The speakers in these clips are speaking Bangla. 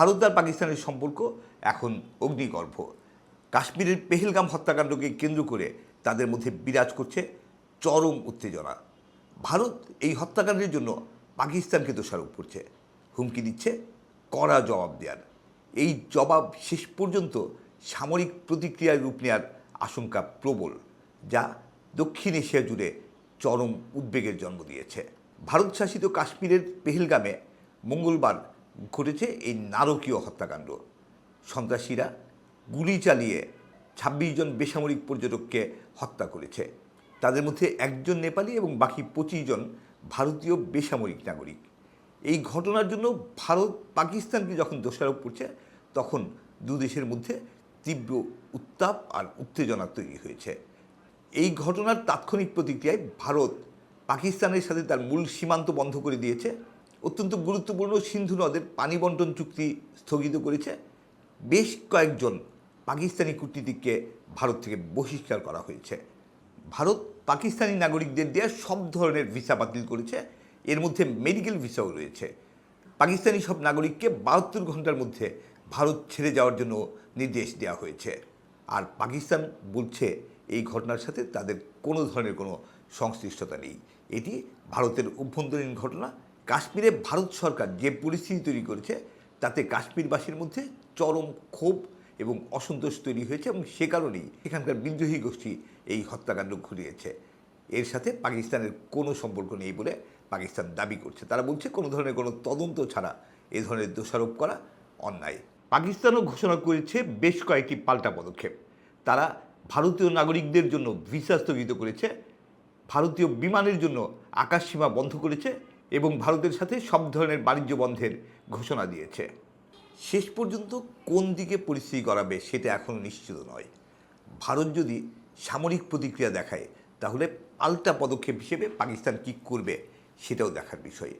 ভারত আর পাকিস্তানের সম্পর্ক এখন অগ্নিগর্ভ। কাশ্মীরের পেহেলগাম হত্যাকাণ্ডকে কেন্দ্র করে তাদের মধ্যে বিরাজ করছে চরম উত্তেজনা। ভারত এই হত্যাকাণ্ডের জন্য পাকিস্তানকে দোষারোপ করছে। হুমকি দিচ্ছে কড়া জবাব দেওয়ার এই জবাব শেষ পর্যন্ত সামরিক প্রতিক্রিয়ার রূপ নেওয়ার আশঙ্কা প্রবল, যা দক্ষিণ এশিয়া জুড়ে চরম উদ্বেগের জন্ম দিয়েছে। ভারত শাসিত কাশ্মীরের পেহেলগামে মঙ্গলবার ঘটেছে এই নারকীয় হত্যাকাণ্ড। সন্ত্রাসীরা গুলি চালিয়ে ছাব্বিশ জন বেসামরিক পর্যটককে হত্যা করেছে। তাদের মধ্যে একজন নেপালি এবং বাকি পঁচিশ জন ভারতীয় বেসামরিক নাগরিক। এই ঘটনার জন্য ভারত পাকিস্তানকে যখন দোষারোপ করছে, তখন দু দেশের মধ্যে তীব্র উত্তাপ আর উত্তেজনা তৈরি হয়েছে। এই ঘটনার তাৎক্ষণিক প্রতিক্রিয়ায় ভারত পাকিস্তানের সাথে তার মূল সীমান্ত বন্ধ করে দিয়েছে। অত্যন্ত গুরুত্বপূর্ণ সিন্ধু নদের পানি বন্টন চুক্তি স্থগিত করেছে। বেশ কয়েকজন পাকিস্তানি কূটনীতিককে ভারত থেকে বহিষ্কার করা হয়েছে। ভারত পাকিস্তানি নাগরিকদের দেওয়া সব ধরনের ভিসা বাতিল করেছে। এর মধ্যে মেডিকেল ভিসাও রয়েছে। পাকিস্তানি সব নাগরিককে বাহাত্তর ঘণ্টার মধ্যে ভারত ছেড়ে যাওয়ার জন্য নির্দেশ দেওয়া হয়েছে। আর পাকিস্তান বলছে, এই ঘটনার সাথে তাদের কোনো ধরনের কোনো সংশ্লিষ্টতা নেই। এটি ভারতের অভ্যন্তরীণ ঘটনা। কাশ্মীরে ভারত সরকার যে পরিস্থিতি তৈরি করেছে, তাতে কাশ্মীরবাসীর মধ্যে চরম ক্ষোভ এবং অসন্তোষ তৈরি হয়েছে এবং সে কারণেই এখানকার বিদ্রোহী গোষ্ঠী এই হত্যাকাণ্ড ঘটিয়েছে। এর সাথে পাকিস্তানের কোনো সম্পর্ক নেই বলে পাকিস্তান দাবি করছে। তারা বলছে কোনো ধরনের কোনো তদন্ত ছাড়া এ ধরনের দোষারোপ করা অন্যায়। পাকিস্তানও ঘোষণা করেছে বেশ কয়েকটি পাল্টা পদক্ষেপ। তারা ভারতীয় নাগরিকদের জন্য ভিসা স্থগিত করেছে, ভারতীয় বিমানের জন্য আকাশসীমা বন্ধ করেছে এবং ভারতের সাথে সব ধরনের বাণিজ্য বন্ধের ঘোষণা দিয়েছে। শেষ পর্যন্ত কোন দিকে পরিস্থিতি গড়াবে সেটা এখনও নিশ্চিত নয়। ভারত যদি সামরিক প্রতিক্রিয়া দেখায়, তাহলে পাল্টা পদক্ষেপ হিসেবে পাকিস্তান কী করবে সেটাও দেখার বিষয়।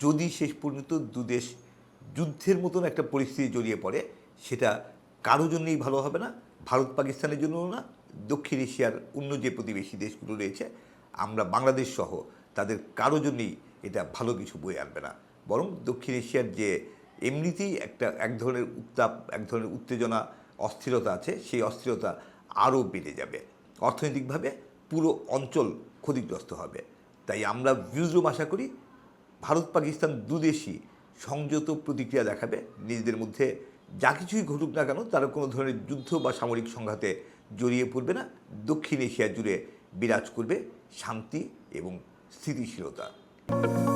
যদি শেষ পর্যন্ত দুদেশ যুদ্ধের মতন একটা পরিস্থিতি জড়িয়ে পড়ে, সেটা কারও জন্যই ভালো হবে না, ভারত পাকিস্তানের জন্যও না, দক্ষিণ এশিয়ার অন্য যে প্রতিবেশী দেশগুলো রয়েছে, আমরা বাংলাদেশ সহ তাদের কারও জন্যই এটা ভালো কিছু বয়ে আনবে না। বরং দক্ষিণ এশিয়ার যে এমনিতেই একটা এক ধরনের উত্তাপ, এক ধরনের উত্তেজনা, অস্থিরতা আছে, সেই অস্থিরতা আরও বেড়ে যাবে। অর্থনৈতিকভাবে পুরো অঞ্চল ক্ষতিগ্রস্ত হবে। তাই আমরা ভিউজরুম আশা করি, ভারত পাকিস্তান দুদেশই সংযত প্রতিক্রিয়া দেখাবে। নিজেদের মধ্যে যা কিছুই ঘটুক না কেন তারা কোনো ধরনের যুদ্ধ বা সামরিক সংঘাতে জড়িয়ে পড়বে না। দক্ষিণ এশিয়া জুড়ে বিরাজ করবে শান্তি এবং স্থিতিশীলতা। Thank you.